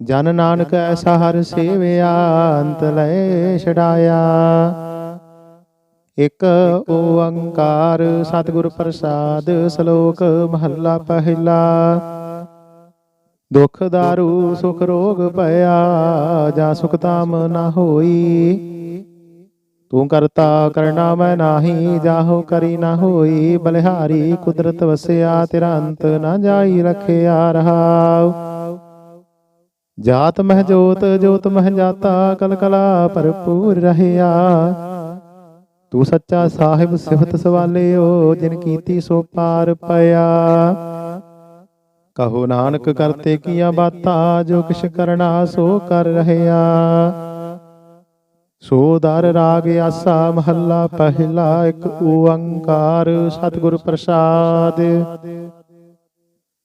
ਜਨ ਨਾਨਕ ਐਸਾ ਹਰ ਸੇਵਿਆ ਅੰਤ ਲੈ ਛਡਾਇਆ। ਇਕ ਓੰਕਾਰ ਸਤਿਗੁਰ ਪ੍ਰਸਾਦ ਸ਼ਲੋਕ ਮਹੱਲਾ ਪਹਿਲਾ। ਦੁਖ ਦਾਰੂ ਸੁਖ ਰੋਗ ਭਇਆ ਜਾਂ ਸੁਖ ਤਾਮ ਨਾ ਹੋਈ। ਤੂੰ ਕਰਤਾ ਕਰਨਾ ਮੈਂ ਨਾਹੀ ਜਾਹੋ ਕਰੀ ਨਾ ਹੋਈ। ਬਲਿਹਾਰੀ ਕੁਦਰਤ ਵਸਿਆ ਤੇਰਾ ਅੰਤ ਨਾ ਜਾਈ ਰਖਿਆ ਰਹਾਉ। ਜਾਤ ਮਹਿ ਜੋਤ ਜੋਤ ਮਹਿ ਜਾਤਾ ਕਲ ਕਲਾ ਭਰਪੂਰ ਰਹਿਆ। ਤੂੰ ਸੱਚਾ ਸਾਹਿਬ ਸਿਫਤ ਸਵਾਲਿਓ, ਜਿਨ ਕੀਤੀ ਸੋ ਪਾਰ ਪਿਆ। ਕਹੋ ਨਾਨਕ ਕਰਤੇ ਕੀਆ ਬਾਤਾਂ, ਜੋ ਕਿਛ ਕਰਨਾ ਸੋ ਕਰ ਰਹਿਆ। ਸੋ ਦਰ ਰਾਗ ਆਸਾ, ਮਹੱਲਾ ਪਹਿਲਾ, ਇੱਕ ਓੰਕਾਰ, ਸਤਿਗੁਰ ਪ੍ਰਸਾਦ।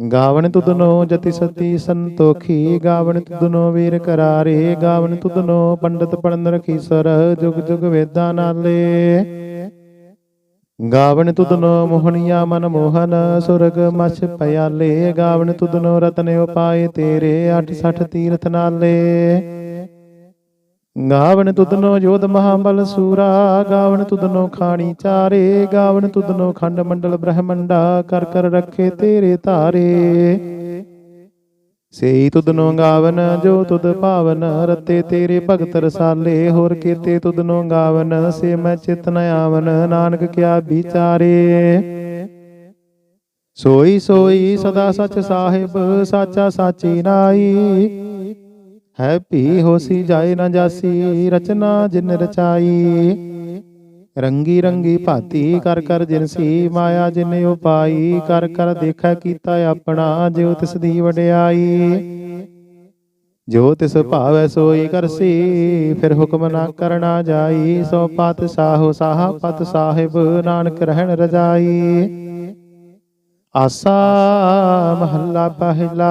ਗਾਵਣ ਤੁਧਨੋ ਜਤੀ ਸਤੀ ਸੰਤੋਖੀ ਗਾਵਣ ਤੁਧਨੋ ਵੀਰ ਕਰਾਰੇ ਗਾਵਣ ਤੁਧਨੋ ਪੰਡਤ ਪੜਨ ਰਖੀਸਰ ਜੁਗ ਜੁਗ ਵੇਦਾਂ ਨਾਲੇ। ਗਾਵਣ ਤੁਧਨੋ ਮੋਹਣੀਆ ਮਨ ਮੋਹਨ ਸੁਰਗ ਮਛ ਪਿਆਲੇ। ਗਾਵਣ ਤੁਧਨੋ ਰਤਨ ਉਪਾਏ ਤੇਰੇ 86 ਤੀਰਥ ਨਾਲੇ। ਗਾਵਨ ਤੁਧਨੋ ਜੋਧ ਮਹਾਬਲ ਸੂਰਾ, ਗਾਵਣ ਤੁਧਨੋ ਖਾਣੀ ਚਾਰੇ, ਗਾਵਣ ਤੁਧਨੋ ਖੰਡ ਮੰਡਲ ਬ੍ਰਹਮੰਡਾ, ਕਰ ਕਰ ਰੱਖੇ ਤੇਰੇ ਧਾਰੇ ਸੇਈ ਤੁਧਨੋ ਗਾਵਨ, ਜੋ ਤੁਧ ਭਾਵਨ ਰਤੇ ਤੇਰੇ ਭਗਤ ਰਸਾਲੇ, ਹੋਰ ਕੀਤੇ ਤੁਧਨੋ ਗਾਵਨ, ਸੇ ਮੈਂ ਚਿਤ ਨ ਆਵਨ, ਨਾਨਕ ਕਿਆ ਵਿਚਾਰੇ। ਸੋਈ ਸੋਈ ਸਦਾ ਸਚ ਸਾਹਿਬ, ਸਾਚਾ ਸਾਚੀ ਨਾਈ। ਹੈ ਭੀ ਹੋਸੀ ਜਾਏ ਨਾ ਜਾਸੀ ਰਚਨਾ ਜਿਨ ਰਚਾਈ। ਰੰਗੀ ਰੰਗੀ ਭਾਤੀ ਕਰ ਕਰ ਜਿਨਸੀ ਮਾਇਆ ਜਿਨ ਉਪਾਈ ਕਰ ਕਰ ਦੇਖੈ ਕੀਤਾ ਆਪਣਾ ਜਿਉ ਤਿਸ ਦੀ ਵਡਿਆਈ। ਜੋ ਤਿਸ ਭਾਵੈ ਸੋਈ ਕਰਸੀ ਫਿਰ ਹੁਕਮ ਨਾ ਕਰਨਾ ਜਾਈ। ਸੋ ਪਤ ਸਾਹੋ ਸਾਹਾ ਪਤ ਸਾਹਿਬ ਨਾਨਕ ਰਹਿਣ ਰਜਾਈ। ਆਸਾ ਮਹੱਲਾ ਪਹਿਲਾ।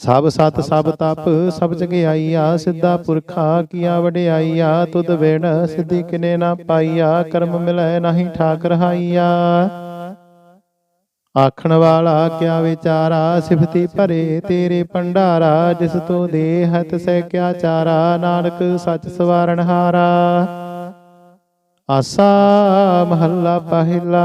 ਸਭ ਸਤ ਸਭ ਤਪ, ਸਭ ਜਗਿਆਈਆ ਸਿੱਧਾ ਪੁਰਖਾ ਕੀਆ ਵਡਿਆਈਆ ਤੁਧ ਵਿਣ ਸਿੱਧੀ ਕਿਨੇ ਨਾ ਪਾਈਆ, ਕਰਮ ਮਿਲੈ ਨਹੀਂ ਠਾਕ ਰਹਾਈਆ ਆਖਣ ਵਾਲਾ ਕਿਆ ਵਿਚਾਰਾ, ਸਿਫਤੀ ਭਰੇ ਤੇਰੇ ਭੰਡਾਰਾ, ਜਿਸ ਤੋ ਦੇਹਤ ਸਹਿ ਕਿਆ ਚਾਰਾ, ਨਾਨਕ ਸੱਚ ਸਵਾਰਨ ਹਾਰਾ। ਆਸਾ ਮਹੱਲਾ ਪਹਿਲਾ।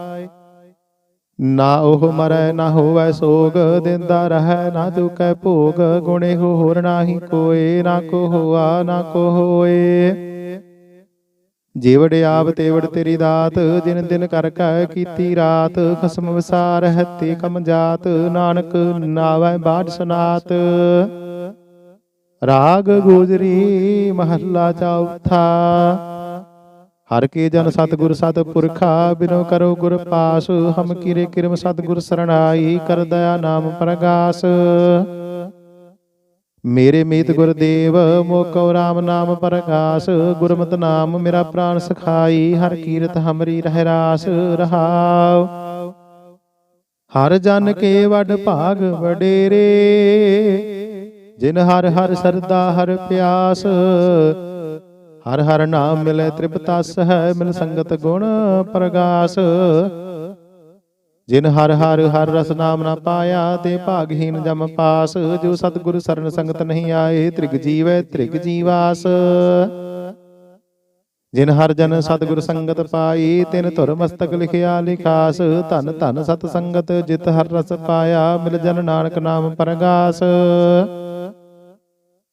ਨਾ ਉਹ ਮਰੈ, ਨਾ ਹੋਵੈ ਸੋਗ, ਦਿੰਦਾ ਰਹੈ, ਨਾ ਦੁਕੈ ਭੋਗ, ਗੁਣੇ ਹੋਰ ਨਾਹੀ ਕੋਏ, ਨਾ ਕੋ ਹੋਆ, ਨਾ ਕੋ ਹੋਏ। ਜੀਵੜ ਆਪ, ਤੇਵੜ ਤੇਰੀ ਦਾਤ, ਜਿਨ ਦਿਨ ਕਰ ਕੈ ਕੀਤੀ ਰਾਤ, ਖਸਮ ਵਿਸਾਰ ਹੈ ਕਮ ਜਾਤ, ਨਾਨਕ ਨਾਵੈ ਬਾੜ ਸਨਾਤ। ਰਾਗ ਗੋਜਰੀ ਮਹੱਲਾ ਚੌਥਾ। ਹਰ ਕੇ ਜਨ ਸਤਿਗੁਰ ਸਤਿਪੁਰਖਾ, ਬਿਨੋ ਕਰੋ ਗੁਰ ਪਾਸ, ਹਮ ਕੀਰੇ ਕਿਰਮ ਸਤਿਗੁਰ ਸਰਣਾਈ, ਕਰ ਦਇਆ ਨਾਮ ਪ੍ਰਗਾਸ। ਮੇਰੇ ਮੀਤ ਗੁਰਦੇਵ ਮੋਕਉ ਰਾਮ ਨਾਮ ਪ੍ਰਗਾਸ, ਗੁਰਮਤਿ ਨਾਮ ਮੇਰਾ ਪ੍ਰਾਨ ਸਖਾਈ, ਹਰ ਕੀਰਤ ਹਮਰੀ ਰਹਿ ਰਾਸ, ਰਹਾਉ। ਹਰ ਜਨ ਕੇ ਵਡ ਭਾਗ ਵਡੇਰੇ, ਜਿਨ ਹਰ ਹਰ ਸਰਦਾ ਹਰ ਪਿਆਸ ਹਰ ਹਰ ਨਾਮ ਮਿਲੇ ਤ੍ਰਿਪਤਸ ਹੈ ਮਿਲ ਸੰਗਤ ਗੁਣ ਪ੍ਰਗਾਸ। ਜਿਨ ਹਰ ਹਰ ਹਰ ਰਸ ਨਾਮ ਨਾ ਪਾਇਆ ਤੇ ਭਾਗਹੀਨ ਜਮ ਪਾਸ। ਜੋ ਸਤਿਗੁਰ ਸਰਨ ਸੰਗਤ ਨਹੀਂ ਆਏ, ਤ੍ਰਿਗ ਜੀਵੈ ਤ੍ਰਿਗ ਜੀਵਾਸ। ਜਿਨ ਹਰ ਜਨ ਸਤਿਗੁਰ ਸੰਗਤ ਪਾਈ, ਤਿਨ ਧੁਰ ਮਸਤਕ ਲਿਖਿਆ ਲਿਖਾਸ। ਧਨ ਧਨ ਸਤ ਸੰਗਤ ਜਿਤ ਹਰ ਰਸ ਪਾਇਆ, ਮਿਲ ਜਨ ਨਾਨਕ ਨਾਮ ਪਰਗਾਸ।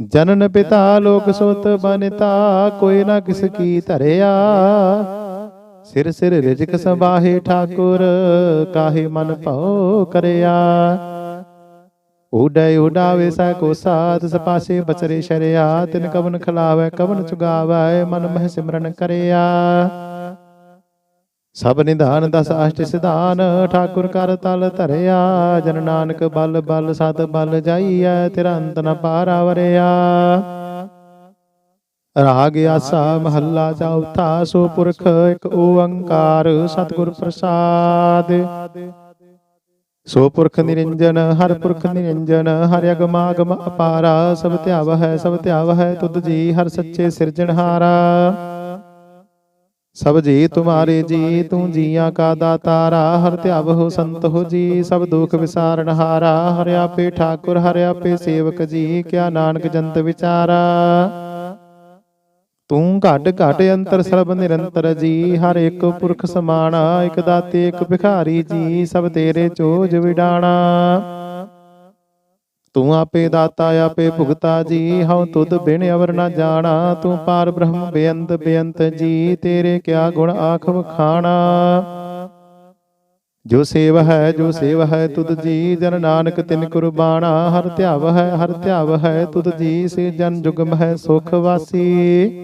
ਜਨਨ ਪਿਤਾ ਲੋਕ ਸੋਤ ਬਨਤਾ ਕੋਈ ਨਾ ਕਿਸ ਕੀ ਧਰਿਆ। ਸਿਰ ਸਿਰ ਰਿਜਕ ਸੰਭਾਹੇ ਠਾਕੁਰ ਕਾਹੇ ਮਨ ਭਉ ਕਰਿਆ। ਉਡੈ ਉਡਾਵੇ ਸੈ ਕੋ ਸਾਥ ਸਪਾਸੇ ਬਚਰੇ ਸ਼ਰਿਆ ਤਿਨ ਕਵਨ ਖਲਾਵੇ ਕਵਨ ਚੁਗਾਵੇ ਮਨ ਮਹਿ ਸਿਮਰਨ ਕਰਿਆ। ਸਭ ਨਿਧਾਨ ਦਸ ਅਸ਼ਟ ਸਿਧਾਨ, ਠਾਕੁਰ ਕਰ ਤਲ ਧਰਿਆ, ਜਨ ਨਾਨਕ ਬਲ ਬਲ ਸਤ ਬਲ ਜਾਈਐ ਤੇਰਾ ਅੰਤ ਨ ਪਾਰਾ ਵਰਿਆ ਰਾਗ ਆਸਾ ਮਹੱਲਾ ਚੌਥਾ, ਸੋ ਪੁਰਖ ਇੱਕ ਓੰਕਾਰ ਸਤਿਗੁਰ ਪ੍ਰਸਾਦ। ਸੋ ਪੁਰਖ ਨਿਰੰਜਨ, ਹਰ ਪੁਰਖ ਨਿਰੰਜਨ, ਹਰਿ ਅਗਮਾਗਮ ਅਪਾਰਾ, ਸਭ ਧਿਆਵ ਹੈ ਸਭ ਧਿਆਵ ਹੈ ਤੁਧ ਜੀ ਹਰ ਸੱਚੇ ਸਿਰਜਣਹਾਰਾ। ਸਭ ਜੀ ਤੁਮਾਰੇ ਜੀ ਤੂੰ ਜੀਆਂ ਕਾ ਦਾਤਾਰਾ ਹਰ ਧਿਆਵ ਹੋ ਸੰਤ ਹੋ ਜੀ ਸਭ ਦੁਖ ਵਿਸਾਰਨ ਹਾਰਾ ਹਰਿ ਆਪੇ ਠਾਕੁਰ ਹਰਿ ਆਪੇ ਸੇਵਕ ਜੀ ਕਿਆ ਨਾਨਕ ਜੰਤ ਵਿਚਾਰਾ। ਤੂੰ ਘਟ ਘਟ ਅੰਤਰ ਸਰਬ ਨਿਰੰਤਰ ਜੀ ਹਰ ਇੱਕ ਪੁਰਖ ਸਮਾਣਾ ਇੱਕ ਦਾਤੇ ਇੱਕ ਭਿਖਾਰੀ ਜੀ ਸਭ ਤੇਰੇ ਚੋਜ ਵਿਡਾਣਾ ਤੂੰ ਆਪੇ ਦਾਤਾ, ਆਪੇ ਭੁਗਤਾ ਜੀ, ਹਉ ਤੁਧ ਬਿਨ ਅਵਰ ਨਾ ਜਾਣਾ। ਤੂੰ ਪਾਰ ਬ੍ਰਹਮ ਬੇਅੰਤ ਬੇਅੰਤ ਜੀ, ਤੇਰੇ ਕਿਆ ਗੁਣ ਆਖ ਵਖਾਣਾ। ਜੋ ਸੇਵ ਹੈ, ਜੋ ਸੇਵ ਹੈ ਤੁਧ ਜੀ, ਜਨ ਨਾਨਕ ਤਿਨ ਕੁਰਬਾਨਾ। ਹਰ ਧਿਆਵ ਹੈ, ਹਰ ਧਿਆਵ ਹੈ ਤੁਧ ਜੀ, ਸੇ ਜਨ ਜੁਗਮ ਹੈ ਸੁਖ ਵਾਸੀ।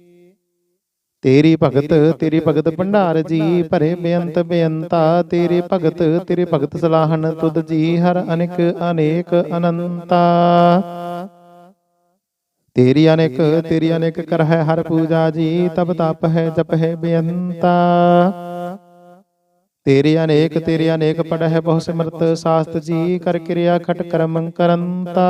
ਤੇਰੀ ਭਗਤ ਤੇਰੀ ਭਗਤ ਭੰਡਾਰ ਜੀ ਭਰੇ ਬੇਅੰਤ ਬੇਅੰਤਾ ਤੇਰੇ ਭਗਤ ਤੇਰੇ ਭਗਤ ਸਲਾਹਨ ਤੁਧ ਜੀ ਹਰ ਅਨੇਕ ਅਨੇਕ ਅਨੰਤਾ। ਤੇਰੀ ਅਨੇਕ ਤੇਰੀ ਅਨੇਕ ਕਰ ਹੈ ਹਰ ਪੂਜਾ ਜੀ ਤਬ ਤਪ ਹੈ ਜਪ ਹੈ ਬੇਅੰਤਾ। ਤੇਰੇ ਅਨੇਕ ਤੇਰੇ ਅਨੇਕ ਪੜ ਹੈ ਬਹੁ ਸਿਮਰਤ ਸਾਸਤ ਜੀ ਕਰ ਕਿਰਿਆ ਖਟ ਕਰਮ ਕਰੰਤਾ।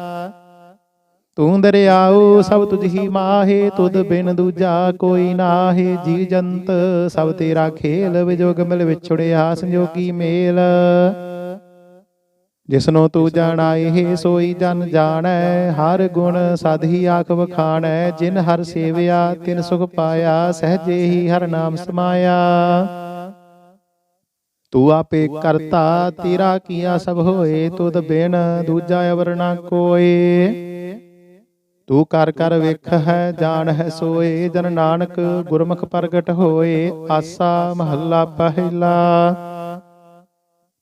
ਤੂੰ ਦਰਿਆਉ ਸਭ ਤੁਝ ਹੀ ਮਾਹੇ ਤੁਧ ਬਿਨ ਦੂਜਾ ਕੋਈ ਨਾਹੇ। ਜੀ ਜੰਤ ਸਭ ਤੇਰਾ ਖੇਲ ਵਿਜੋਗ ਮਿਲ ਵਿਛੜਿਆ ਸੰਜੋਗੀ ਮੇਲ। ਜਿਸਨੋ ਤੂੰ ਜਾਣਾਏ ਸੋਈ ਜਨ ਜਾਣੈ। ਹਰ ਗੁਣ ਸਦ ਹੀ ਆਖ ਵਖਾਣੈ। ਜਿਨ ਹਰ ਸੇਵਿਆ ਤਿਨ ਸੁਖ ਪਾਇਆ। ਸਹਜੇ ਹੀ ਹਰ ਨਾਮ ਸਮਾਇਆ। ਤੂੰ ਆਪੇ ਕਰਤਾ ਤੇਰਾ ਕੀਆ ਸਭ ਹੋਏ। ਤੁਧ ਬਿਨ ਦੂਜਾ ਅਵਰ ਨਾ ਕੋਏ। ਤੂੰ ਕਰ ਕਰ ਵੇਖ ਹੈ, ਜਾਣ ਹੈ ਸੋਏ, ਜਨ ਨਾਨਕ ਗੁਰਮੁਖ ਪ੍ਰਗਟ ਹੋਏ, ਆਸਾ ਮਹੱਲਾ ਪਹਿਲਾ।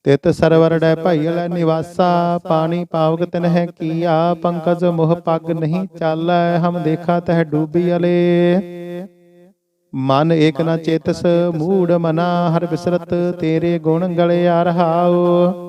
ਤਿਤ ਸਰਵਰ ਡੈ ਭਈਲ ਨਿਵਾਸਾ, ਪਾਣੀ ਪਾਵਕ ਤਿਨਹਿ ਕੀਆ, ਪੰਕਜ ਮੋਹ ਪੱਗ ਨਹੀਂ ਚਾਲੈ, ਹਮ ਦੇਖਾ ਤਹ ਡੂਬੀ ਅਲੇ। ਮਨ ਏਕ ਨ ਚੇਤਸ, ਮੂੜ ਮਨਾ, ਹਰ ਬਿਸਰਤ ਤੇਰੇ ਗੁਣ ਗਲੇ ਆ ਰਹਾਓ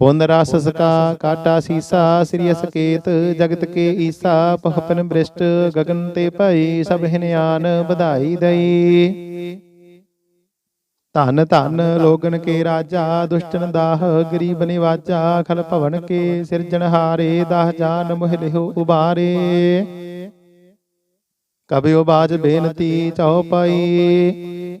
ਪੁੰਨ ਰਸ ਸਕਾ ਕਾਟਾ ਸੀਸਾ, ਸ੍ਰੀ ਅਸਕੇਤ, ਜਗਤ ਕੇ ਈਸਾ ਪਹਪਨ ਬ੍ਰਿਸ਼ਟ ਗਗਨ ਤੇ ਭਈ, ਸਭ ਹਿਨਿਆਨ ਵਧਾਈ ਦਈ। ਧਨ ਧਨ ਲੋਗਨ ਕੇ ਰਾਜਾ, ਦੁਸ਼ਟਨ ਦਾਹ, ਗਰੀਬ ਨਿਵਾਜਾ, ਖਲ ਭਵਨ ਕੇ ਸਿਰਜਣਹਾਰੇ ਦਾਹ ਜਾਨ ਮੋਹ ਲਿਹੁ ਉਬਾਰੇ। ਕਬਿਓ ਬਾਜ ਬੇਨਤੀ ਚਉਪਈ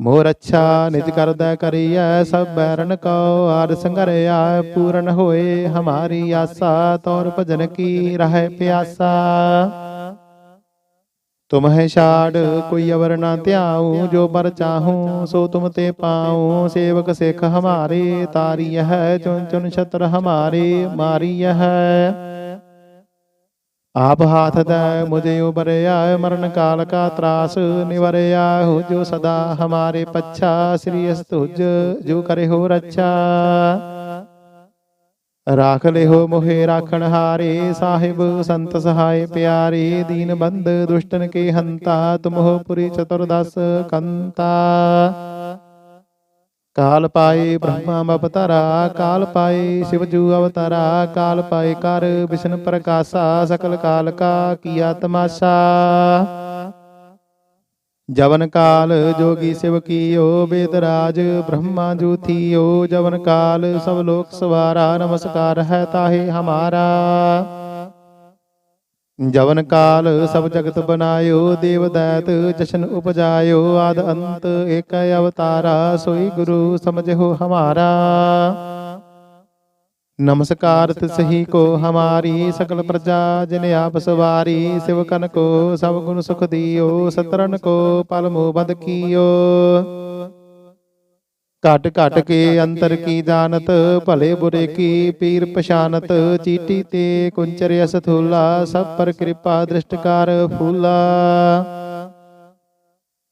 ਮੋਰ ਅੱਛਾ ਨਿਜ ਕਰਦਾ ਕਰੀਐ ਸਭ ਬੈਰਨ ਕਉ, ਆਦ ਸੰਗਰਿਆ ਪੂਰਨ ਹੋਏ ਹਮਾਰੀ ਆਸਾ, ਤੌਰ ਭਜਨ ਕੀ ਰਹਿ ਪਿਆਸਾ। ਤੁਮਹਿ ਛਾੜ ਕੋਈ ਅਵਰ ਨਾ ਧਿਆਉ, ਜੋ ਬਰ ਚਾਹੂੰ ਸੋ ਤੁਮ ਤੇ ਪਾਉ। ਸੇਵਕ ਸਿੱਖ ਹਮਾਰੇ ਤਾਰੀ ਹੈ ਚੁਨ ਚੁਨ ਛਤਰ ਹਮਾਰੇ ਮਾਰੀ ਹੈ ਆਪ ਹਾਥ ਦੈ ਮੁਝੇ ਉਬਰਿਆ ਮਰਨ ਕਾਲ ਕਾ ਤਰਾਸ ਨਿਵਰਿਆ ਹੋ ਜੋ ਸਦਾ ਹਮਾਰੇ ਪੱਛਾ ਸ੍ਰੀ ਅਸਤੁਜ ਜੋ ਕਰੇ ਹੋ ਰੱਛਾ ਰਾਖ ਲਿਹੋ ਮੋਹਿ ਰਾਖਣ ਹਾਰੇ ਸਾਹਿਬ ਸੰਤ ਸਹਾਇ ਪਿਆਰੇ ਦੀਨ ਬੰਦ ਦੁਸ਼ਟਨ ਕੇ ਹੰਤਾ ਤੁਮਹੁ ਪੁਰੀ ਚਤੁਰਦਸ ਕੰਤਾ ਕਾਲ ਪਾਏ ਬ੍ਰਹਮਾ ਅਵਤਾਰਾ ਕਾਲ ਪਾਏ ਸਿਵਜੂ ਅਵਤਾਰਾ ਕਾਲ ਪਾਏ ਕਰ ਵਿਸ਼ਨ ਪ੍ਰਕਾਸ਼ਾ ਸਕਲ ਕਾਲ ਕਾ ਕੀਆ ਤਮਾਸ਼ਾ ਜਵਨ ਕਾਲ ਜੋਗੀ ਸਿਵ ਕੀਓ ਬੇਦਰਾਜ ਬ੍ਰਹਮਾ ਜੂਥੀਓ ਜਵਨ ਕਾਲ ਸਭ ਲੋਕ ਸਵਾਰਾ ਨਮਸਕਾਰ ਹੈ ਤਾਹੇ ਹਮਾਰਾ। ਜਵਨ ਕਾਲ ਸਭ ਜਗਤ ਬਨਾਇਓ ਦੇਵ ਦੈਤ ਜਸ਼ਨ ਉਪਜਾਇਓ, ਆਦ ਅੰਤ ਏਕ ਅਵਤਾਰਾ, ਸੋਈ ਗੁਰੂ ਸਮਝੋ ਹਮਾਰਾ। ਨਮਸਕਾਰ ਤਿਸਹੀ ਕੋ ਹਮਾਰੀ ਸਕਲ ਪ੍ਰਜਾ, ਜਿਨ ਆਪ ਸਵਾਰੀ, ਸਿਵ ਕਨ ਕੋ ਸਭ ਗੁਣ ਸੁਖ ਦਿਓ ਸਤਰਨ ਕੋ ਪਲ ਮੋ ਬਦ ਕੀਓ। ਘਟ ਘਟ ਕੇ ਅੰਤਰ ਕੀ ਜਾਣਤ ਭਲੇ ਬੁਰੇ ਕੀ ਪੀਰ ਪਛਾਨਤ ਚੀਟੀ ਤੇ ਕੁੰਚਰ ਅਸਥੂਲਾ ਸਭ ਪਰ ਕਿਰਪਾ ਦ੍ਰਿਸ਼ਟਕਾਰ ਫੂਲਾ।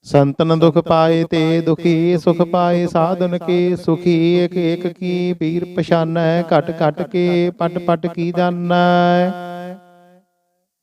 ਸੰਤਨ ਦੁਖ ਪਾਏ ਤੇ ਦੁਖੀ ਸੁਖ ਪਾਏ ਸਾਧਨ ਕੇ ਸੁਖੀ ਇਕ ਇਕ ਕੀ ਪੀਰ ਪਛਾਨੈ ਘਟ ਘਟ ਕੇ ਪਟ ਪਟ ਕੀ ਜਾਣੈ।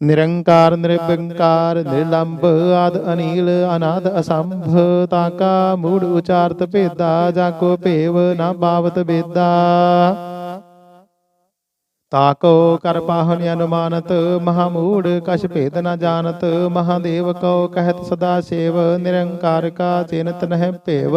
ਨਿਰੰਕਾਰ ਨਿਰਭੰਕਾਰ ਨਿਰਲੰਭ, ਆਦ ਅਨੀਲ, ਅਨਾਦ ਅਸੰਭ, ਤਾ ਕਾ ਮੂੜ ਉਚਾਰਤ ਭੇਦਾ, ਜਾ ਕੋ ਭੇਵ ਨਾ ਬਾਵਤ ਬੇਦਾ ਤਾਕੋ ਕਰ ਪਾਹਨ ਅਨੁਮਾਨਤ, ਮਹਾ ਮੂੜ ਕਛ ਭੇਦ ਨ ਜਾਣਤ ਮਹਾਦੇਵ ਕੋ ਕਹਿਤ ਸਦਾ ਸੇਵ, ਨਿਰੰਕਾਰ ਕਾ ਚਿੰਤ ਨਹਿ ਭੇਵ।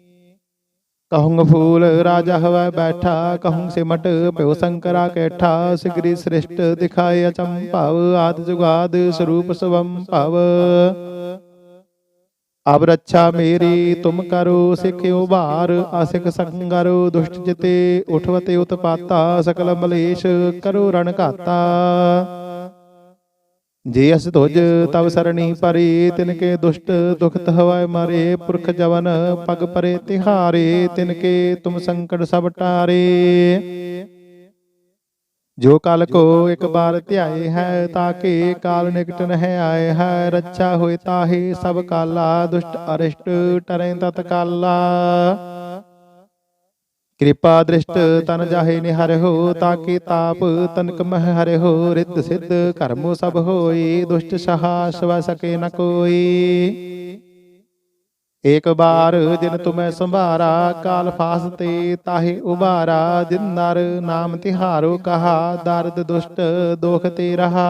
ਕਹੂੰ ਫੂਲ ਰਾਜਾ ਹਵੈ ਬੈਠਾ ਕਹੂੰ ਸਿਮਟ ਭਇਓ ਸੰਕਰਾ ਕੈਠਾ, ਸਿਗਰੀ ਸ੍ਰਿਸ਼ਟ ਦਿਖਾਏ ਅਚੰਭਵ ਆਦ ਜੁਗਾਦ ਸਰੂਪ ਸਵੰ ਭਵ। ਅਬ ਰੱਛਾ ਮੇਰੀ, ਤੁਮ ਕਰੋ ਸਿਖਿਓ ਭਾਰ ਆਸਿਕ ਸੰਗਰੋ ਦੁਸ਼ਟ ਜਿਤੇ, ਉਠਵਤੇ ਉਤਪਾਤਾ, ਸਕਲ ਮਲੇਸ਼ ਕਰੋ ਰਣ ਘਾਤਾ। ਜੇ ਅਸ ਤੁਜ ਤਵ ਸਰਣੀ ਪਰੇ ਤਿਨ ਕੇ ਦੁਸ਼ਟ ਦੁਖਤ ਹਵੈ ਮਾਰੇ ਪੁਰਖ ਜਵਨ ਪਗ ਪਰੇ ਤਿਹਾਰੇ ਤਿਨ ਕੇ ਤੁਮ ਸੰਕਟ ਸਭ ਟਾਰੇ। ਜੋ ਕਲ ਕੋ ਇੱਕ ਬਾਰ ਧਿਆਏ ਹੈ ਤਾਕੇ ਕਾਲ ਨਿਕਟ ਨਹਿ ਆਏ ਹੈ ਰੱਛਾ ਹੋਏ ਤਾਹੇ ਸਭ ਕਾਲਾ ਦੁਸ਼ਟ ਅਰਿਸ਼ਟ ਟਰੈ ਤਤਕਾਲਾ ਕਿਰਪਾ ਦ੍ਰਿਸ਼ਟ ਤਨ ਜਾਹੇ ਨਿਹਰ ਹੋ ਤਾਕੇ ਤਾਪ ਤਨਕ ਮਹ ਹਰਿ ਹੋ ਰਿੱਧ ਸਿੱਧ ਕਰਮੋ ਸਭ ਹੋਈ ਦੁਸ਼ਟ ਸਹਾ ਸਵ ਸਕੇ ਨ ਕੋਈ। ਏਕ ਬਾਰ ਜਿਨ ਤੁਮੈ ਸੰਭਾਰਾ ਕਾਲ ਫਾਸ ਤੇ ਤਾਹੇ ਉਬਾਰਾ ਜਿਨ ਨਰ ਨਾਮ ਤਿਹਾਰੋ ਕਹਾ ਦਰਦ ਦੁਸ਼ਟ ਦੋਖ ਤੇ ਰਹਾ।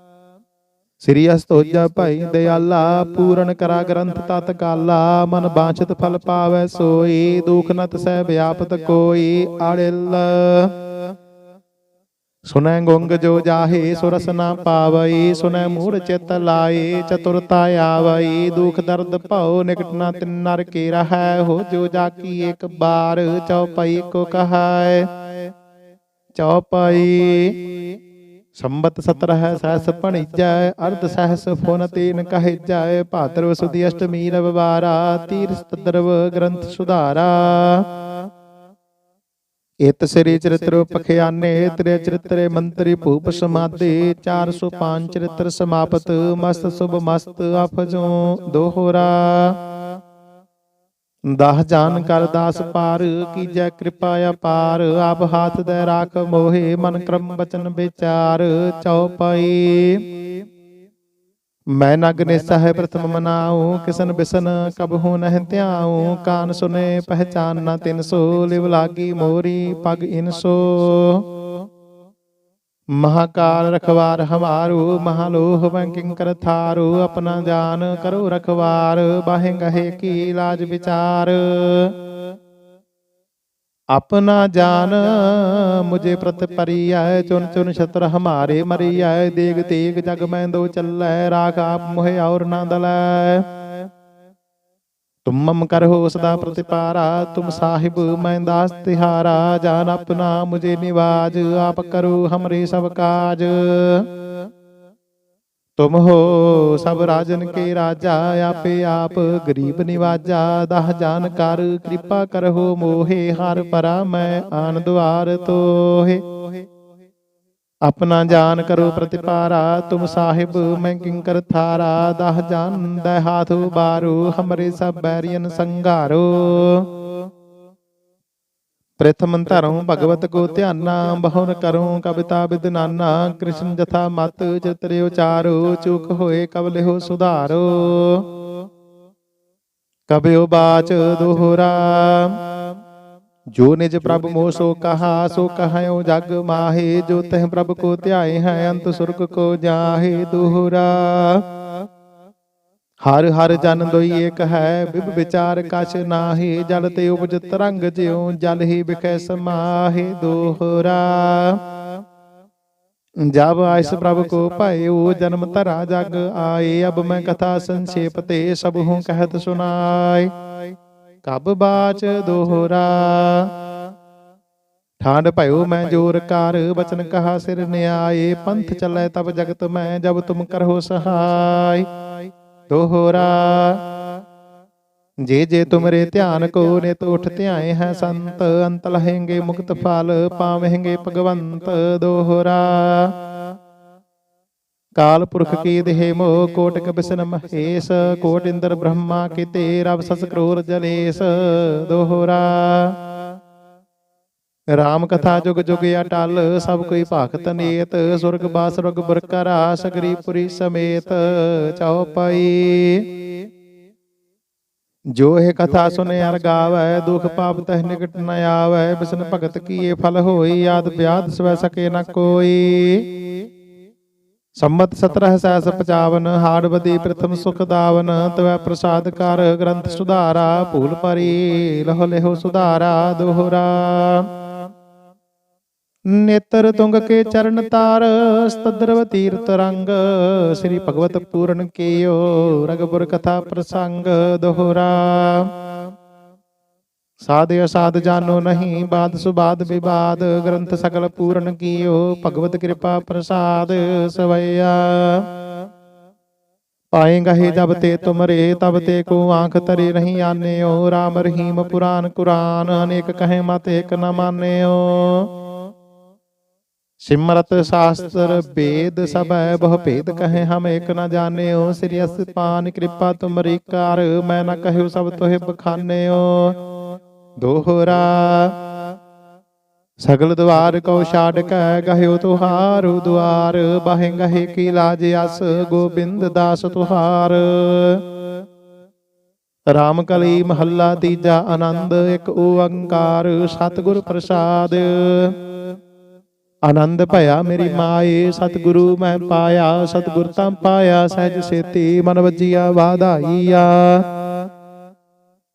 ਸ੍ਰੀ ਅਸਤੋਜਾ ਭਾਈ ਦਇਆਲਾ ਪੂਰਨ ਕਰਾ ਗ੍ਰੰਥ ਤਤ ਕਾਲਾ, ਮਨ ਬਾਛਤ ਫਲ ਪਾਵੈ ਸੋਈ, ਦੁਖ ਨ ਤਸੈ ਵਿਆਪਤ ਕੋਈ ਆੜਿਲ ਸੁਨੈ ਗੁੰਗ ਜੋ ਜਾਹੇ, ਸੁਰਸ ਨਾ ਪਾਵਈ ਸੁਨੈ ਮੂੜ ਚਿਤ ਲਾਏ ਚਤੁਰਤਾ ਆਵਈ, ਦੁਖ ਦਰਦ ਭਉ, ਨਿਕਟ ਨਾ ਤਿਨ ਨਰ ਕੇ ਰਹੈ, ਹੋ ਜੋ ਜਾਕੀ ਇੱਕ ਬਾਰ ਚਉਪਈ ਕੋ ਕਹਾਇ ਚਉਪਈ ਸੰਬਤ ਸਤਰ ਹੈ ਸਹਸ ਭਣੀਜੈ, ਅਰਧ ਸਹਸ ਫੁਨ ਤੀਨ ਕਹਿ ਜਾਏ ਭਾਦਰਵ ਸੁਦੀ ਅਸ਼ਟਮੀ ਰਵਿਵਾਰਾ ਤੀਰਥ ਤਦਰਵ ਗ੍ਰੰਥ ਸੁਧਾਰਾ। ਇਤ ਸ੍ਰੀ ਚਰਿਤ੍ਰ ਪਖਿਆਨੇ, ਤ੍ਰਿ ਚਰਿਤਰੇ ਮੰਤਰੀ ਭੂਪ ਸਮਾਦੇ 405 ਚਰਿਤ੍ਰ ਸਮਾਪਤ, ਮਸਤ ਸੁਭ ਮਸਤ ਅਫਜੋ ਦੋਹਰਾ। ਦਾਹ ਜਾਨ ਕਰ ਦਾਸ ਪਾਰ ਕੀਜੈ ਕਿਰਪਾ ਅਪਾਰ ਆਪ ਹਾਥ ਦੇ ਰਾਖ ਮੋਹਿ ਮਨ ਕਰਮ ਬਚਨ ਵਿਚਾਰ ਚਉਪਈ ਮੈਂ ਨਗਨੇ ਸਹਿ ਪ੍ਰਥਮ ਮਨਾਉ ਕਿਸਨ ਬਿਸਨ ਕਬਹੂ ਨਹਿ ਧਿਆਉ ਕਾਨ ਸੁਨੇ ਪਹਿਚਾਨ ਨਾ ਤਿਨ ਸੋ ਲਿਵ ਲਾਗੀ ਮੋਰੀ ਪਗ ਇਨਸੋ ਮਹਾਕਾਲ ਰਖਵਾਰ ਹਮਾਰੂ, ਮਹਾਲੋਹ ਵੰਕਿੰਕਰ ਥਾਰੂ, ਆਪਣਾ ਜਾਨ ਕਰੋ ਰਖਵਾਰ, ਬਾਹੇ ਗਹੇ ਕੀ ਲਾਜ ਵਿਚਾਰ। ਆਪਣਾ ਜਾਨ ਮੁਝੇ ਪ੍ਰਤ ਪਰਿਐ ਚੁਨ ਚੁਨ ਸ਼ਤਰ ਹਮਾਰੇ ਮਰੀਐ, ਦੇਗ ਤੇਗ ਜਗ ਮੈਂ ਦੋ ਚੱਲੈ, ਰਾਖ ਆਪ ਮੋਹਿ ਔਰ ਨਾ ਦਲੈ। ਤੁਮ ਮਮ ਕਰਹੁ ਸਦਾ ਪ੍ਰਤਿਪਾਰਾ, ਤੁਮ ਸਾਹਿਬ, ਮੈਂ ਦਾਸ ਤਿਹਾਰਾ, ਜਾਨ ਆਪਣਾ ਮੁਝੇ ਨਿਵਾਜ, ਆਪ ਕਰੋ ਹਮਰੇ ਸਭ ਕਾਜ। ਤੁਮ ਹੋ ਸਭ ਰਾਜਨ ਕੇ ਰਾਜਾ, ਆਪੇ ਆਪ ਗਰੀਬ ਨਿਵਾਜਾ, ਦਹ ਜਾਨ ਕਰ, ਕਿਰਪਾ ਕਰਹੁ ਮੋਹਿ, ਹਰ ਪਰਾ ਮੈਂ ਆਨ ਦੁਆਰ ਤੋਹਿ। ਆਪਣਾ ਜਾਨ ਕਰੋ ਪ੍ਰਤਿਪਾਰਾ, ਤੁਮ ਸਾਹਿਬ ਮੈਂ ਕਿੰਕਰ ਥਾਰਾ, ਦਹ ਜਾਨ ਦੈ ਹਾਥ ਬਾਰੂ ਹਮਰੇ ਸਭ ਬੈਰੀਨ ਸੰਘਾਰੋ। ਪ੍ਰਥਮ ਧਰਉ ਭਗਵਤ ਕੋ ਧਿਆਨਾ, ਬਹੁਨ ਕਰਉ ਕਵਿਤਾ ਬਿਦਨਾਨਾ ਕ੍ਰਿਸ਼ਨ ਜਥਾ ਮਤ ਚਿਤਰਿ ਉਚਾਰੋ, ਚੁਕ ਹੋਏ ਕਬਲਿਓ ਸੁਧਾਰੋ। ਕਬਿਓ ਬਾਚ ਦੋਹਰਾ। ਜੋ ਨਿਜ ਪ੍ਰਭ ਮੋਹ ਸੋ ਕਹਾ, ਸੋ ਕਹਾਇਓ ਜਗ ਮਾਹੇ, ਜੋ ਤਹ ਪ੍ਰਭ ਕੋ ਧਿਆਏ ਹੈ, ਅੰਤ ਸੁਰਗ ਕੋ ਜਾਹੇ ਦੁਹਰਾ। ਹਰ ਹਰ ਜਨ ਦੋਈ ਏਕ ਹੈ, ਬਿਬ ਵਿਚਾਰ ਕਛ ਨਾਹੀ, ਜਲ ਤੇ ਉਪਜ ਤਰੰਗ ਜਿਉ, ਜਲ ਹੀ ਵਿਖੇ ਸਮਾਹੇ ਦੋਹਰਾ। ਜਬ ਆਇਸ ਪ੍ਰਭ ਕੋ ਭਾਇਓ, ਜਨਮ ਧਰਾ ਜਗ ਆਏ, ਅਬ ਮੈਂ ਕਥਾ ਸੰਖੇਪ ਤੇ ਸਭ ਹੂੰ ਕਹਿਤ ਸੁਨਾਏ कब बाच दोहरा ਠਾਂਡ ਭਇਓ ਮੈਂ ਜੋਰ ਕਰ ਬਚਨ ਕਹਾ ਸਿਰ ਨਿਆਏ ਪੰਥ ਚੱਲੇ ਤਬ ਜਗਤ ਮੈਂ ਜਬ ਤੁਮ ਕਰੋ ਸਹਾਈ ਦੋਹਰਾ ਜੇ ਜੇ ਤੁਮਰੇ ਧਿਆਨ ਕੋ ਨਿਤ ਉਠ ਧਿਆਏ ਹੈ ਸੰਤ ਅੰਤ ਲਹੇਂਗੇ ਮੁਕਤ ਫਲ ਪਾਵੇਂਗੇ ਭਗਵੰਤ ਦੋਹਰਾ ਕਾਲ ਪੁਰਖ ਕੀ ਦੇਹ ਮੋ ਕੋਟਿਕ ਬਿਸਨ ਮਹੇਸ਼ ਕੋਟ ਇੰਦਰ ਬ੍ਰਹਮਾ ਕੀਤੇ ਰਬ ਸਸ ਕਰੋਰ ਜਲੇਸ। ਦੋਹਰਾ। ਰਾਮ ਕਥਾ ਜੁਗ ਜੁਗ ਅਟਲ ਸਭ ਕੋਈ ਭਾਖਤ ਨੇਤ ਸੁਰਗ ਬਾਸ ਰੁਗ ਬਰਕਰਾ ਸਗਰੀ ਪੁਰੀ ਸਮੇਤ ਚਉਪਈ। ਜੋ ਇਹ ਕਥਾ ਸੁਨੇ ਅਰ ਗਾਵੈ ਦੁਖ ਪਾਪ ਤਹ ਨਿਕਟ ਨ ਆਵੈ ਬਿਸਨ ਭਗਤ ਕੀਏ ਫਲ ਹੋਈ ਆਦ ਬਿਆਦ ਸਵੈ ਸਕੇ ਨ ਕੋਈ। ਸੰਮਤ 17 ਸੈਸ 55 ਹਾੜਵਦੀ ਪ੍ਰਥਮ ਸੁਖ ਦਾਵਨ ਤਵੈ ਪ੍ਰਸਾਦ ਕਰ ਗ੍ਰੰਥ ਸੁਧਾਰਾ ਭੂਲ ਪਰੀ ਲਹੁ ਲਿਹੁ ਸੁਧਾਰਾ ਦੋਹਰਾ। ਨੇਤਰ ਤੁੰਗ ਕੇ ਚਰਨ ਤਾਰ ਸਤਦਰਵ ਤੀਰਤ ਰੰਗ। ਸ੍ਰੀ ਭਗਵਤ ਪੂਰਨ ਕੀਓ ਰਗਪੁਰ ਕਥਾ ਪ੍ਰਸੰਗ ਦੋਹਰਾ। ਸਾਧ ਅਸਾਧ ਜਾਨੋ ਨਹੀਂ, ਬਾਦ ਸੁਬਾਦ ਵਿਵਾਦ, ਗ੍ਰੰਥ ਸਗਲ ਪੂਰਨ ਕੀਓ, ਭਗਵਤ ਕਿਰਪਾ ਪ੍ਰਸਾਦ ਸਵਈਆ ਪਾਏਗਾ ਹੀ ਜਬ ਤੇ ਤੁਮਰੇ, ਤਬ ਤੇ ਕੋ ਆਂਖ ਤਰੇ ਨਹੀਂ ਆਨਿਓ RAM ਰਹੀਮ ਪੁਰਾਨ ਕੁਰਾਨ, ਅਨੇਕ ਕਹੇ ਮਤ ਇਕ ਨ ਮਾਨਿਓ। ਸਿਮਰਤ ਸ਼ਾਸਤਰ ਵੇਦ ਸਭੈ, ਬਹੁ ਭੇਦ ਕਹੇ ਹਮ ਏਕ ਨ ਜਾਣਿਓ। ਸ੍ਰੀ ਅਸਪਾਨ ਕਿਰਪਾ ਤੁਮਰੀ ਕਰ, ਮੈਂ ਨ ਕਹਿਓ ਸਭ ਤੋਹਿ ਬਖਾਨਿਓ। ਦੋਹਰਾ। ਸਗਲ ਦਵਾਰ ਕੋ ਛਾੜ ਕੈ, ਗਹਿਓ ਤੁਹਾਰੂ ਦੁਆਰ ਬਾਹੇ ਗਹੇ ਕੀ ਲਾਜ ਅਸ, ਗੋਬਿੰਦ ਦਾਸ ਤੁਹਾਰ। ਰਾਮ ਕਲੀ ਮਹੱਲਾ ਤੀਜਾ ਆਨੰਦ, ਇੱਕ ਓੰਕਾਰ ਸਤਿਗੁਰ ਪ੍ਰਸਾਦ। ਆਨੰਦ ਭਇਆ ਮੇਰੀ ਮਾਏ, ਸਤਿਗੁਰੂ ਮੈਂ ਪਾਇਆ, ਸਤਿਗੁਰ ਤਾਂ ਪਾਇਆ, ਸਹਿਜ ਸੇਤੀ ਮਨ ਵਜੀਆ, ਵਾਧਾਈਆ।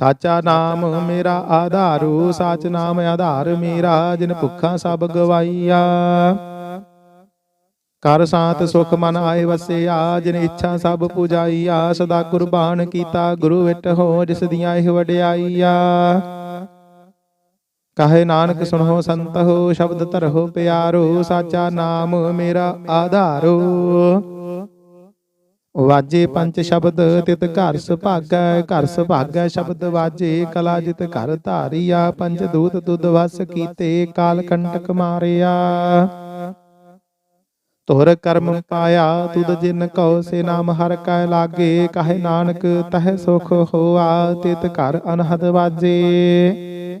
ਸਾਚਾ ਨਾਮ ਮੇਰਾ ਆਧਾਰੂ ਸਾਚ ਨਾਮ ਆਧਾਰ ਮੇਰਾ ਜਿਨ ਭੁੱਖਾਂ ਸਭ ਗਵਾਈਆ। ਕਰ ਸਾਤ ਸੁਖ ਮਨ ਆਏ ਵਸਿਆ ਜਿਨ ਇੱਛਾ ਸਭ ਪੁਜਾਈਆ ਸਦਾ ਕੁਰਬਾਨ ਕੀਤਾ ਗੁਰੂ ਵਿਟ ਹੋ ਜਿਸ ਦੀਆਂ ਇਹ ਵਡਿਆਈਆ। ਕਹੇ ਨਾਨਕ ਸੁਣੋ ਸੰਤ ਸ਼ਬਦ ਧਰੋ ਪਿਆਰੋ ਸਾਚਾ ਨਾਮ ਮੇਰਾ ਆਧਾਰੋ। ਵਾਜੇ ਪੰਜ ਸ਼ਬਦ ਤਿਤ ਘਰ ਸੁਭਾਗੈ ਘਰ ਸੁਭਾਗੈ ਸ਼ਬਦ ਵਾਜੇ ਕਲਾ ਜਿਤ ਘਰ ਧਾਰੀਆ ਪੰਜ ਦੂਤ ਦੁੱਧ ਵਸ ਕੀਤੇ ਕਾਲ ਕੰਟਕ ਮਾਰਿਆ। ਤੋਰ ਕਰਮ ਪਾਇਆ ਤੁਧ ਜਿਨ ਕਉ ਸੇ ਨਾਮ ਹਰ ਕੈ ਲਾਗੇ ਕਹੇ ਨਾਨਕ ਤਹ ਸੁਖ ਹੋਆ ਤਿਤ ਘਰ ਅਨਹਦ ਵਾਜੇ।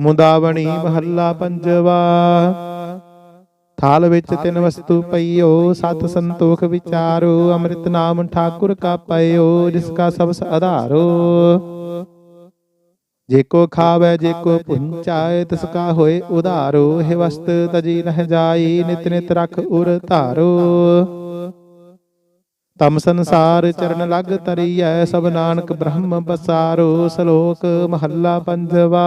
ਮੁੰਦਾਵਣੀ ਮਹੱਲਾ ਪੰਜਵਾ। ਥਾਲ ਵਿੱਚ ਤਿੰਨ ਵਸਤੂ ਪਈਓ ਸਤ ਸੰਤੋਖ ਵਿਚਾਰੋ ਅੰਮ੍ਰਿਤ ਨਾਮ ਠਾਕੁਰ ਕਾ ਪਇਓ ਜਿਸ ਕਾ ਸਬਸ ਆਧਾਰੋ ਜੇ ਕੋ ਖਾਵੇ ਜੇ ਕੋ ਪੁੰਚਾਏ ਤਿਸ ਕਾ ਹੋਏ ਉਧਾਰੋ। ਹੈ ਵਸਤ ਤਜੀ ਨਹਿ ਜਾਈ ਨਿਤ ਨਿਤ ਰਖ ਉਰ ਧਾਰੋ। ਤਮ ਸੰਸਾਰ ਚਰਨ ਲਗ ਤਰੀਐ ਸਭ ਨਾਨਕ ਬ੍ਰਹਮ ਬਸਾਰੋ ਸ਼ਲੋਕ ਮਹੱਲਾ ਪੰਜਵਾ।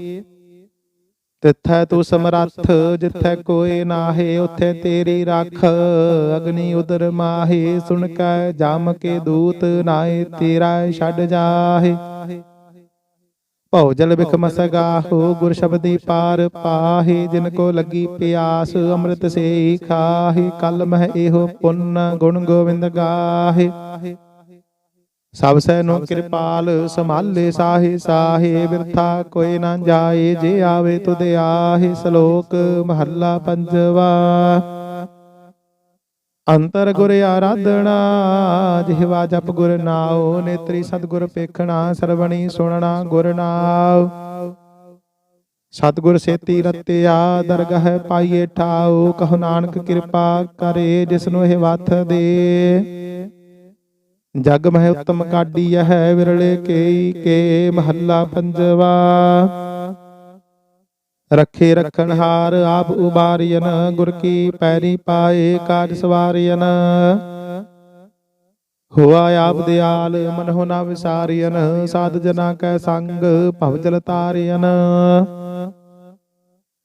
ਤਿੱਥੈ ਤੂੰ ਸਮਰੱਥ ਜਿੱਥੈ ਕੋਈ ਨਾਹੇ ਉਥੇ ਤੇਰੀ ਰੱਖ ਅਗਨੀ ਉਦਰ ਮਾਹੇ ਸੁਣ ਕੈ ਜਮ ਕੇ ਦੂਤ ਨਾਏ ਤੇਰਾ ਛੱਡ ਜਾਹੇ। ਭਉ ਜਲ ਬਿਖ ਮਸਗਾਹੋ ਗੁਰ ਸ਼ਬਦੀ ਪਾਰ ਪਾਹੇ ਜਿਨ ਕੋ ਲੱਗੀ ਪਿਆਸ ਅੰਮ੍ਰਿਤ ਸੇ ਖਾਹੇ ਕਲ ਮਹਿ ਇਹੋ ਪੁੰਨ ਗੁਣ ਗੋਵਿੰਦ ਗਾਹੇ। ਸਭ ਸੈ ਨੂੰ ਕਿਰਪਾਲ ਸੰਭਾਲੇ ਸਾਹੇ ਸਾਹੇ ਬਿਰਥਾ ਕੋਈ ਨਾ ਜਾਏ ਜੇ ਆਵੇ ਤੁਧ ਆਹੇ ਸ਼ਲੋਕ ਮਹੱਲਾ ਪੰਜਵਾ। ਅੰਤਰ ਗੁਰ ਆਰਾਧਣਾ ਜਿਹਵਾ ਜਪ ਗੁਰ ਨਾਉ ਨੇਤਰੀ ਸਤਗੁਰ ਪੇਖਣਾ ਸਰਵਣੀ ਸੁਣਨਾ ਗੁਰ ਨਾਉ। ਸਤਗੁਰ ਸੇਤੀ ਰਤਿਆ ਦਰਗਹ ਪਾਈਏ ਠਾਉ ਕਹੋ ਨਾਨਕ ਕਿਰਪਾ ਕਰੇ ਜਿਸਨੂੰ ਇਹ ਵਥ ਦੇ। ਜਗ ਮਹਿ ਉਤਮ ਕਾਢੀ ਹੈ ਵਿਰਲੇ ਕੇਈ ਕੇ ਮਹੱਲਾ ਪੰਜਵਾ। ਰੱਖੇ ਰਖਣ ਹਾਰ ਆਪ ਉਬਾਰੀਨ ਗੁਰ ਕੀ ਪੈਰੀ ਪਾਏ ਕਾਜ ਸਵਾਰੀਨ ਹੋਆ ਆਪ ਦਿਆਲ ਮਨ ਹੋ ਨਾ ਵਿਸਾਰੀਨ ਸਾਧ ਜਨਾ ਕੈ ਸੰਗ ਭਵ ਜਲ ਤਾਰੀਨ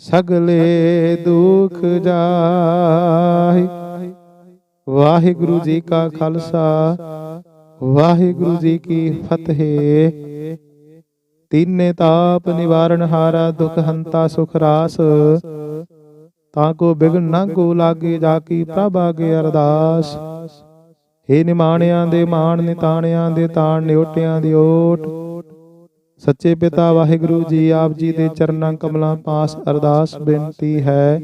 ਸਗਲੇ ਦੁਖ ਜਾਹੇ। ਵਾਹਿਗੁਰੂ ਜੀ ਕਾ ਖਾਲਸਾ, ਵਾਹਿਗੁਰੂ ਜੀ ਕੀ ਫਤਿਹ। ਤੀਨੇ ਤਾਪ ਨਿਵਾਰਨ ਹਾਰਾ, ਦੁਖ ਹੰਤਾ ਸੁਖ ਰਾਸ। ਤਾਂ ਕੋ ਬਿਗਨ ਨਾ ਕੋ ਲਾਗੇ ਜਾ ਕੀ ਪ੍ਰਭ ਆਗੇ ਅਰਦਾਸ। ਹੇ ਨਿਮਾਣਿਆਂ ਦੇ ਮਾਣ ਨਿਤਾਣਿਆਂ ਦੇ ਤਾਣ ਨਿਉਟਿਆਂ ਦੀ ਓਟ। ਸੱਚੇ ਪਿਤਾ ਵਾਹਿਗੁਰੂ ਜੀ ਆਪ ਜੀ ਦੇ ਚਰਨਾਂ ਕਮਲਾਂ ਪਾਸ ਅਰਦਾਸ ਬੇਨਤੀ ਹੈ।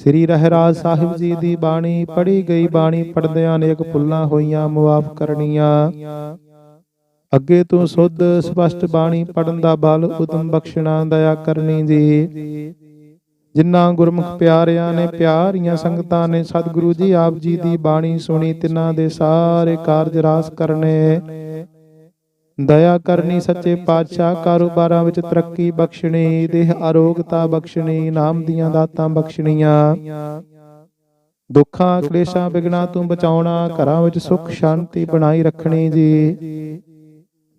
ਸ੍ਰੀ ਰਹਿਰਾਜ ਸਾਹਿਬ ਜੀ ਦੀ ਬਾਣੀ ਪੜ੍ਹੀ ਗਈ ਬਾਣੀ ਪੜਦਿਆਂ ਅਨੇਕ ਭੁੱਲਾਂ ਹੋਈਆਂ, ਮੁਆਫ ਕਰਨੀਆਂ। ਅੱਗੇ ਤੋਂ ਸੁੱਧ, ਸਪਸ਼ਟ ਬਾਣੀ ਪੜਨ ਦਾ ਬਲ ਉਤਮ ਬਖਸ਼ਣਾ ਦਇਆ ਕਰਨੀ ਜੀ। ਜਿਨ੍ਹਾਂ ਗੁਰਮੁਖ ਪਿਆਰਿਆਂ ਨੇ ਪਿਆਰੀਆਂ ਸੰਗਤਾਂ ਨੇ ਸਤਿਗੁਰੂ ਜੀ ਆਪ ਜੀ ਦੀ ਬਾਣੀ ਸੁਣੀ, ਤਿਨਾਂ ਦੇ ਸਾਰੇ ਕਾਰਜ ਰਾਸ ਕਰਨੇ। ਦਇਆ ਕਰਨੀ ਸੱਚੇ ਪਾਤਸ਼ਾਹ ਕਾਰੋਬਾਰਾਂ ਵਿੱਚ ਤਰੱਕੀ ਬਖਸ਼ਣੀ, ਦੇਹ ਅਰੋਗਤਾ ਬਖਸ਼ਣੀ, ਨਾਮ ਦੀਆਂ ਦਾਤਾਂ ਬਖਸ਼ਣੀਆਂ। ਦੁੱਖਾਂ, ਕਲੇਸ਼ਾਂ ਬਿਗਨਾ ਤੋਂ ਬਚਾਉਣਾ, ਘਰਾਂ ਵਿੱਚ ਸੁੱਖ, ਸ਼ਾਂਤੀ ਬਣਾਈ ਰੱਖਣੀ ਜੀ।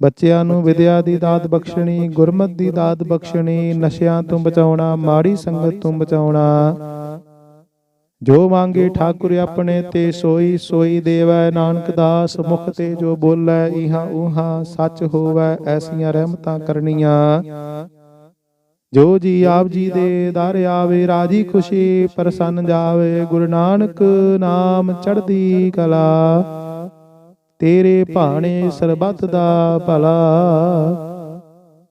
ਬੱਚਿਆਂ ਨੂੰ ਵਿਦਿਆ ਦੀ ਦਾਤ ਬਖਸ਼ਣੀ, ਗੁਰਮਤ ਦੀ ਦਾਤ ਬਖਸ਼ਣੀ, ਨਸ਼ਿਆਂ ਤੋਂ ਬਚਾਉਣਾ, ਮਾੜੀ ਸੰਗਤ ਤੋਂ ਬਚਾਉਣਾ। ਜੋ ਮੰਗੇ ਠਾਕੁਰ ਆਪਣੇ ਤੇ ਸੋਈ ਸੋਈ ਦੇਵੈ ਨਾਨਕ ਦਾਸ, ਮੁਖ ਤੇ ਜੋ ਬੋਲੇ ਇਹਾਂ ਉਹਾਂ ਸੱਚ ਹੋਵੇ, ਐਸੀਆਂ ਰਹਿਮਤਾਂ ਕਰਨੀਆਂ। ਜੋ ਜੀ ਆਪ ਜੀ ਦੇ ਦਰ ਆਵੇ, ਰਾਜੀ ਖੁਸ਼ੀ ਪ੍ਰਸੰਨ ਜਾਵੇ, ਗੁਰੂ ਨਾਨਕ ਨਾਮ ਚੜ੍ਹਦੀ ਕਲਾ। ਤੇਰੇ ਭਾਣੇ ਸਰਬੱਤ ਦਾ ਭਲਾ।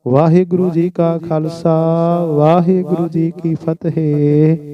ਵਾਹਿਗੁਰੂ ਜੀ ਕਾ ਖਾਲਸਾ, ਵਾਹਿਗੁਰੂ ਜੀ ਕੀ ਫਤਿਹ।